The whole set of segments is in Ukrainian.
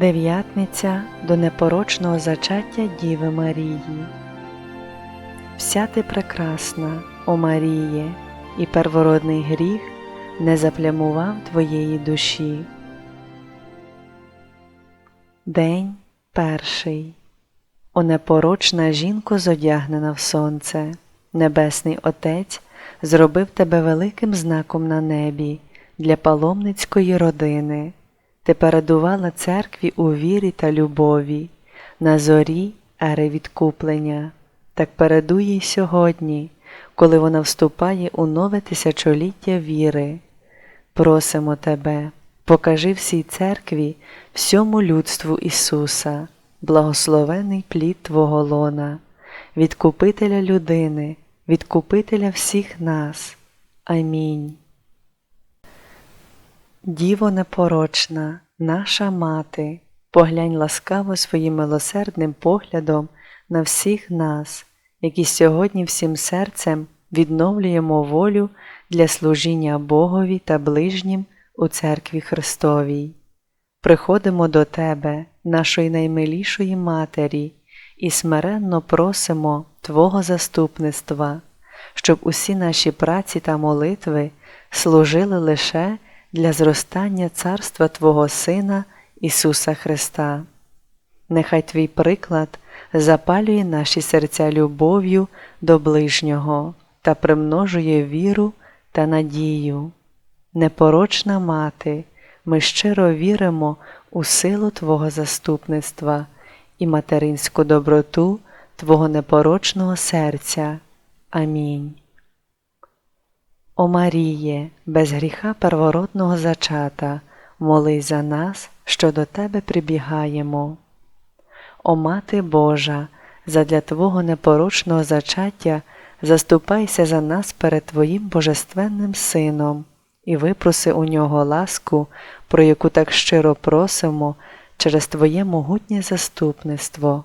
Дев'ятниця до непорочного зачаття Діви Марії. Вся ти прекрасна, о Маріє, і первородний гріх не заплямував твоєї душі. День перший. О непорочна жінко зодягнена в сонце, Небесний Отець зробив тебе великим знаком на небі для паломницької родини. Ти передувала церкві у вірі та любові, на зорі ери відкуплення, так передує й сьогодні, коли вона вступає у нове тисячоліття віри. Просимо тебе, покажи всій церкві, всьому людству Ісуса, благословений плід Твого лона, відкупителя людини, відкупителя всіх нас. Амінь. Діво непорочна, наша мати, поглянь ласкаво своїм милосердним поглядом на всіх нас, які сьогодні всім серцем відновлюємо волю для служіння Богові та ближнім у церкві Христовій. Приходимо до Тебе, нашої наймилішої Матері, і смиренно просимо Твого заступництва, щоб усі наші праці та молитви служили лише для зростання царства Твого Сина Ісуса Христа. Нехай Твій приклад запалює наші серця любов'ю до ближнього та примножує віру та надію. Непорочна мати, ми щиро віримо у силу Твого заступництва і материнську доброту Твого непорочного серця. Амінь. О Маріє, без гріха первородного зачата, молись за нас, що до Тебе прибігаємо. О Мати Божа, задля Твого непорочного зачаття заступайся за нас перед Твоїм Божественним Сином і випроси у нього ласку, про яку так щиро просимо через Твоє могутнє заступництво.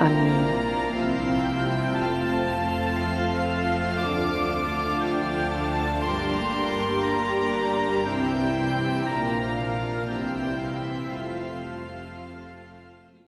Амінь.